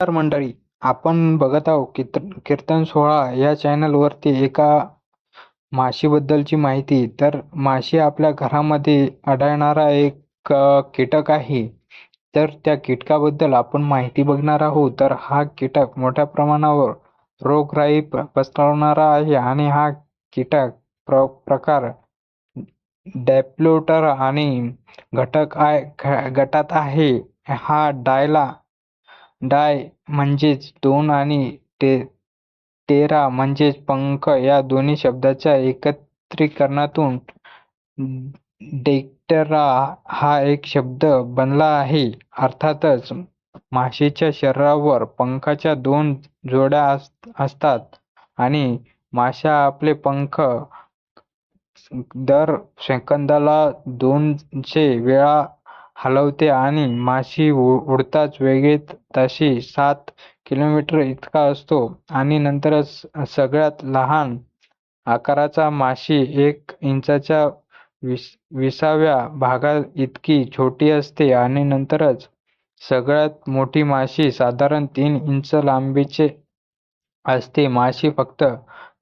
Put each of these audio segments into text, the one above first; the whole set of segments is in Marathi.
नमस्कार मंडळी आपण बघत आहोत कीर्तन कीर्तन सोहळा या चॅनलवरती एका माशीबद्दलची माहिती. तर माशी आपल्या घरामध्ये आढळणारा एक कीटक आहे. तर त्या कीटकाबद्दल आपण माहिती बघणार आहोत. तर हा कीटक मोठ्या प्रमाणावर रोगराई पसरवणारा आहे आणि हा कीटक प्र प्रकार डॅप्लोटर आणि घटक आय गटात आहे. हा डायला डाय म्हणजेच दोन आणि टे टेरा म्हणजेच पंख या दोन्ही शब्दाच्या एकत्रीकरणातून डेक्टेरा हा एक शब्द बनला आहे. अर्थातच माशेच्या शरीरावर पंखाच्या दोन जोड्या अस असतात आणि माशा आपले पंख दर सेकंदाला दोनशे वेळा हलवते आणि माशी उ उडताच वेगेत तशी सात किलोमीटर इतका असतो आणि नंतरच सगळ्यात लहान आकाराचा माशी एक इंचाच्या विस विसाव्या भागाइतकी छोटी असते आणि नंतरच सगळ्यात मोठी माशी साधारण तीन इंच लांबीचे असते. माशी फक्त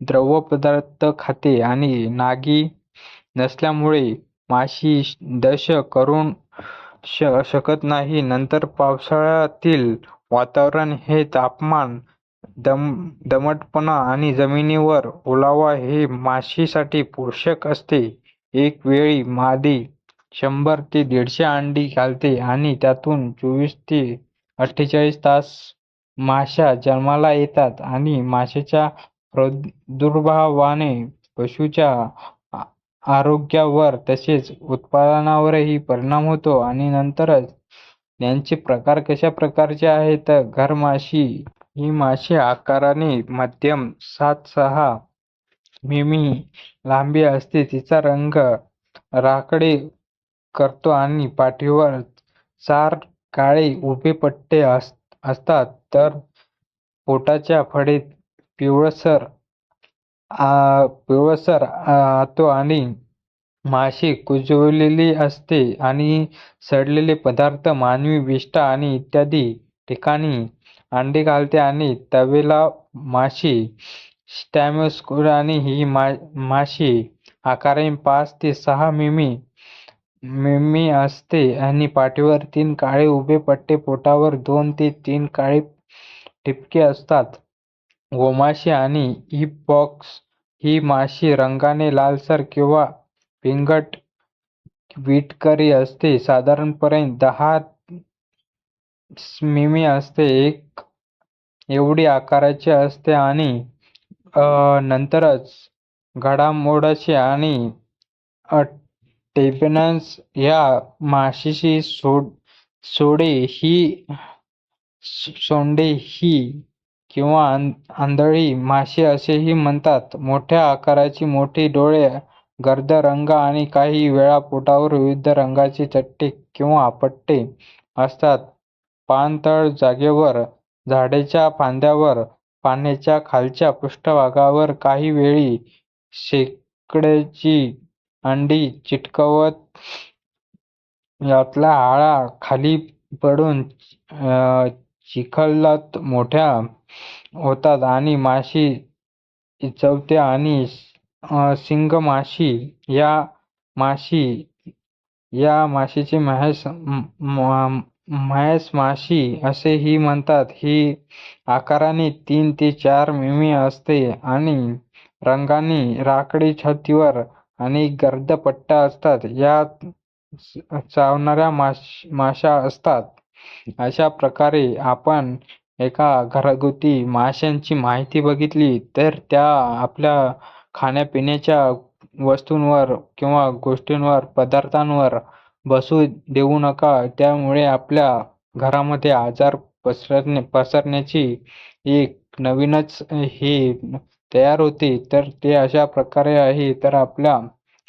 द्रव पदार्थ खाते आणि नागी नसल्यामुळे माशी दश करून श शकत नाही. नंतर पावसाळ्यातील वातावरण हे तापमान, दम दमटपणा आणि जमिनीवर ओलावा हे माशीसाठी पोषक असते. एक वेळी मादी शंभर ते दीडशे अंडी घालते आणि त्यातून चोवीस ते अठ्ठेचाळीस तास माशा जन्माला येतात आणि माशाच्या प्रादुर्भावाने पशूच्या आरोग्यावर तसेच उत्पादनावरही परिणाम होतो आणि नंतरच यांचे प्रकार कशा प्रकारचे आहेत तर घरमाशी ही माशी आकाराने मध्यम सात सहा मिमी लांबी असते. तिचा रंग राखाडी करतो आणि पाठीवर चार काळे उभे पट्टे अस असतात तर पोटाच्या फळीत पिवळसर पिवळसर आतो आणि माशी कुजलेली असते आणि सडलेले पदार्थ मानवी विष्ठा आणि इत्यादी ठिकाणी अंडी घालते आणि तवेला माशी स्टॅमॅक्सोनी ही मा माशी आकाराने पाच ते सहा मिमी मिमी असते आणि पाठीवर तीन काळे उभे पट्टे, पोटावर दोन ते तीन काळे ठिपके असतात. गोमाशी आणि इपॉक्स ही माशी रंगाने लालसर किंवा विंगट विटकरी असते. साधारणपणे दहा मिमी असते. एक एवढी आकाराची असते आणि नंतरच घडामोडाशी आणि टेबेनस या सोड सोडे ही सोंडे ही किंवा आंधळी माशी असेही म्हणतात. मोठ्या आकाराची, मोठी डोळे, गर्द रंग आणि काही वेळा पोटावर विविध रंगाचे चट्टे किंवा पट्टे असतात. पाणथळ जागेवर, झाडाच्या फांद्यांवर, पाण्याच्या खालच्या पृष्ठभागावर काही वेळी शेकड्याची अंडी चिटकवत यातला आळा खाली पडून चिखलात मोठ्या होतात आणि माशी चवत्या आणि शिंगमाशी या माशी या माशीचे महेश माशी असेही म्हणतात. ही आकाराने तीन ते चार मिमी असते आणि रंगाने राखाडी, छातीवर आणि गर्द पट्टे असतात. यात चावणाऱ्या माशा असतात. अशा प्रकारे आपण एका घरगुती माशांची माहिती बघितली तर त्या आपल्या खाण्यापिण्याच्या वस्तूंवर किंवा गोष्टींवर, पदार्थांवर बसू देऊ नका. त्यामुळे आपल्या घरामध्ये आजार पसरणे पसरण्याची एक नवीनच हे तयार होते. तर ते अशा प्रकारे आहे. तर आपल्या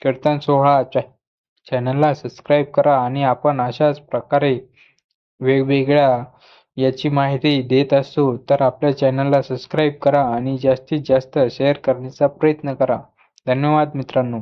कीर्तन सोहळा चॅ चॅनलला सबस्क्राईब करा आणि आपण अशाच प्रकारे वेगवेगळ्या याची माहिती देत असतो. तर आपल्या चॅनलला सबस्क्राईब करा आणि जास्तीत जास्त शेअर करण्याचा प्रयत्न करा. धन्यवाद मित्रांनो.